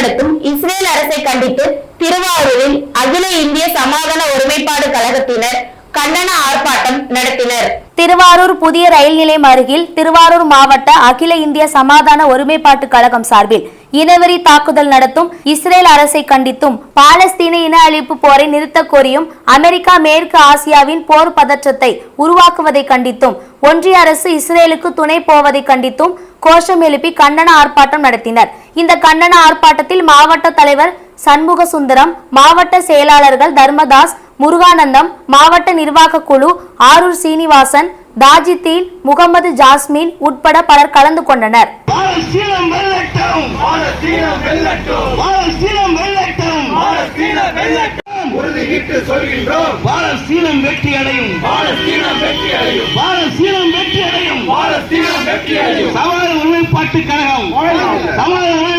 நடத்தும் இஸ்ரேல் அரசை கண்டித்து திருவாரூரில் அகில இந்திய சமாதான ஒருமைப்பாடு கழகத்தினர் கண்டன ஆர்ப்பாட்டம் நடத்தினர். திருவாரூர் புதிய ரயில் நிலையம் அருகில் திருவாரூர் மாவட்ட அகில இந்திய சமாதான ஒருமைப்பாட்டு கழகம் சார்பில் இனவெறி தாக்குதல் நடத்தும் இஸ்ரேல் அரசை கண்டித்தும் பாலஸ்தீன இன அழிப்பு போரை நிறுத்த கோரியும் அமெரிக்கா மேற்கு ஆசியாவின் போர் பதற்றத்தை உருவாக்குவதை கண்டித்தும் ஒன்றிய அரசு இஸ்ரேலுக்கு துணை போவதை கண்டித்தும் கோஷம் எழுப்பி கண்டன ஆர்ப்பாட்டம் நடத்தினர். இந்த கண்டன ஆர்ப்பாட்டத்தில் மாவட்ட தலைவர் சண்முக சுந்தரம் மாவட்ட செயலாளர்கள் தர்மதாஸ் முருகானந்தம் மாவட்ட நிர்வாக குழு ஆரூர் சீனிவாசன் தாஜித்தீன் முகமது ஜாஸ்மின் உட்பட பலர் கலந்து கொண்டனர். உறுதியிட்டு சொல்கின்றோம். பாலஸ்தீனம் வெற்றி அடையும் பாலஸ்தீனம் வெற்றி அடையும் பாலஸ்தீனம் வெற்றி அடையும் பாலஸ்தீனம் வெற்றி அடையும் ஒருமைப்பாட்டு கழகம். আমার